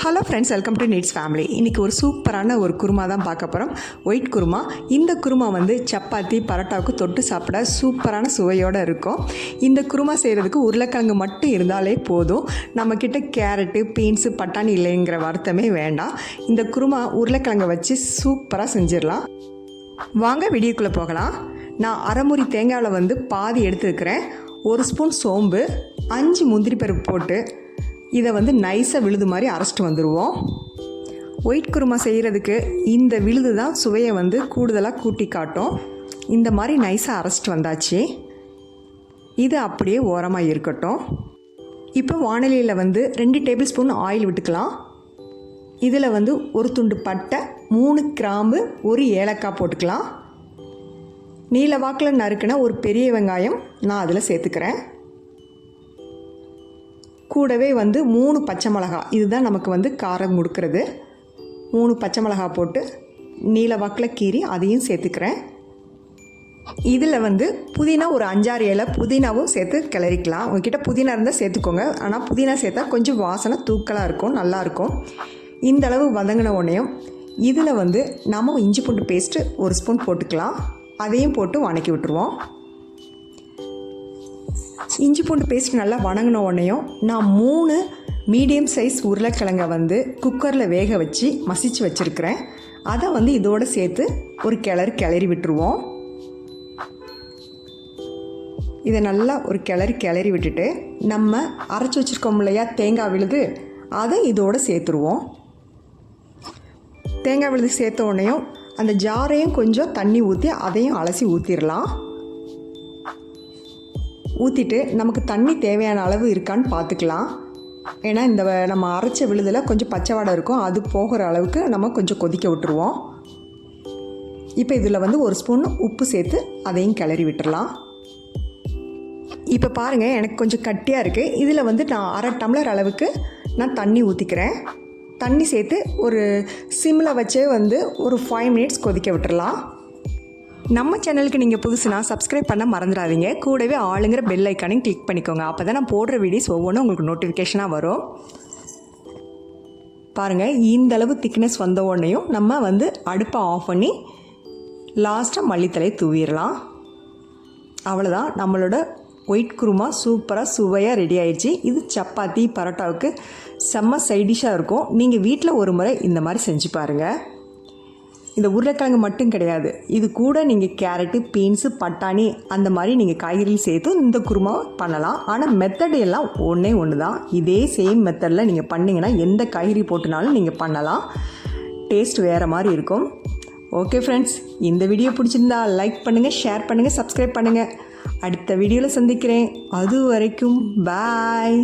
Hello friends welcome to Neets family இன்றைக்கி ஒரு சூப்பரான ஒரு குருமா தான் பார்க்க போகிறோம் ஒயிட் குருமா. இந்த குருமா வந்து சப்பாத்தி பரோட்டாவுக்கு தொட்டு சாப்பிட சூப்பரான சுவையோடு இருக்கும். இந்த குருமா செய்கிறதுக்கு உருளைக்கிழங்கு மட்டும் இருந்தாலே போதும். நம்மக்கிட்ட கேரட்டு பீன்ஸு பட்டாணி இல்லைங்கிற வருத்தமே வேண்டாம். இந்த குருமா உருளைக்கிழங்கை வச்சு சூப்பராக செஞ்சிடலாம். வாங்க வீடியோக்குள்ளே போகலாம். நான் அரைமுறி தேங்காயில் வந்து பாதி எடுத்துருக்கிறேன். ஒரு ஸ்பூன் சோம்பு அஞ்சு முந்திரி பருப்பு போட்டு இதை வந்து நைஸாக விழுது மாதிரி அரைச்சிட்டு வந்துடுவோம் ஒயிட் குருமா செய்கிறதுக்கு இந்த விழுது தான் சுவையை வந்து கூடுதலாக கூட்டி காட்டும். இந்த மாதிரி நைஸாக அரைச்சிட்டு வந்தாச்சு. இது அப்படியே ஓரமாக இருக்கட்டும். இப்போ வானிலையில் வந்து ரெண்டு டேபிள் ஸ்பூன் ஆயில் விட்டுக்கலாம். இதில் வந்து ஒரு துண்டு பட்டை மூணு கிராம்பு ஒரு ஏலக்காய் போட்டுக்கலாம். நீல வாக்கில் நறுக்கின ஒரு பெரிய வெங்காயம் நான் அதில் சேர்த்துக்கிறேன். கூடவே வந்து மூணு பச்சை மிளகா. இதுதான் நமக்கு வந்து காரம் கொடுக்கறது. மூணு பச்சை மிளகா போட்டு நீல வாக்கில் கீறி அதையும் சேர்த்துக்கிறேன். இதில் வந்து புதினா ஒரு அஞ்சாறு இலை புதினாவும் சேர்த்து கிளறிக்கலாம். உங்ககிட்ட புதினா இருந்தால் சேர்த்துக்கோங்க. ஆனால் புதினா சேர்த்தா கொஞ்சம் வாசனை தூக்கலாக இருக்கும் நல்லாயிருக்கும் இந்த அளவு வதங்கின உடனேயும் இதில் வந்து நம்ம இஞ்சி பூண்டு பேஸ்ட்டு ஒரு ஸ்பூன் போட்டுக்கலாம். அதையும் போட்டு வணக்கி விட்டுருவோம். இஞ்சி பூண்டு பேஸ்ட் நல்லா வணங்கின உடனேயும் நான் மூணு மீடியம் சைஸ் உருளைக்கிழங்கை வந்து குக்கரில் வேக வச்சு மசிச்சு வச்சுருக்கிறேன். அதை வந்து இதோடு சேர்த்து ஒரு கிளறு கிளறி விட்டுருவோம். இதை நல்லா ஒரு கிளறி கிளறி விட்டுட்டு நம்ம அரைச்சி வச்சுருக்கோம் இல்லையா தேங்காய் விழுது அதை இதோடு சேர்த்துருவோம். தேங்காய் விழுது சேர்த்த உடனேயும் அந்த ஜாரையும் கொஞ்சம் தண்ணி ஊற்றி அதையும் அலசி ஊற்றிடலாம் ஊற்றிட்டு நமக்கு தண்ணி தேவையான அளவு இருக்கான்னு பார்த்துக்கலாம். ஏன்னா இந்த வ- நம்ம அரைச்ச விழுதில் கொஞ்சம் பச்சை வாடை இருக்கும். அது போகிற அளவுக்கு நம்ம கொஞ்சம் கொதிக்க விட்டுருவோம். இப்போ இதில் வந்து ஒரு ஸ்பூன் உப்பு சேர்த்து அதையும் கிளறி விட்டுடலாம் இப்போ பாருங்கள் எனக்கு கொஞ்சம் கட்டியாக இருக்குது இதில் வந்து நான் அரை டம்ளர் அளவுக்கு நான் தண்ணி ஊற்றிக்கிறேன் தண்ணி சேர்த்து ஒரு சிம்மில் வச்சே வந்து ஒரு ஃபைவ் மினிட்ஸ் கொதிக்க விட்டுடலாம் நம்ம சேனலுக்கு நீங்கள் புதுசுனா சப்ஸ்கிரைப் பண்ண மறந்துடாதீங்க. கூடவே ஆளுங்கிற பெல் ஐக்கானையும் கிளிக் பண்ணிக்கோங்க. அப்போ தான் நான் போடுற வீடியோஸ் ஒவ்வொன்றும் உங்களுக்கு நோட்டிஃபிகேஷனாக வரும். பாருங்கள் இந்தளவு திக்னஸ் வந்த உடனேயும் நம்ம வந்து அடுப்பை ஆஃப் பண்ணி லாஸ்ட்டாக மல்லித்தலை தூவிடலாம். அவ்வளோதான் நம்மளோட ஒயிட் குருமா சூப்பராக சுவையாக ரெடி ஆயிடுச்சு. இது சப்பாத்தி பரோட்டாவுக்கு செம்ம சைடிஷாக இருக்கும். நீங்கள் வீட்டில் ஒரு முறை இந்த மாதிரி செஞ்சு பாருங்கள் இந்த உருளைக்கிழங்கு மட்டும் கிடையாது. இது கூட நீங்கள் கேரட்டு பீன்ஸு பட்டாணி அந்த மாதிரி நீங்கள் காய்கறியில் சேர்த்து இந்த குருமா பண்ணலாம். ஆனால் மெத்தடு எல்லாம் ஒன்றே ஒன்று தான் இதே சேம் மெத்தடில் நீங்கள் பண்ணிங்கன்னா எந்த காய்கறி போட்டுனாலும் நீங்கள் பண்ணலாம். டேஸ்ட் வேறு மாதிரி இருக்கும். ஓகே ஃப்ரெண்ட்ஸ் இந்த வீடியோ பிடிச்சிருந்தா லைக் பண்ணுங்கள் ஷேர் பண்ணுங்கள் சப்ஸ்கிரைப் பண்ணுங்கள் அடுத்த வீடியோவில் சந்திக்கிறேன். அது வரைக்கும் பாய்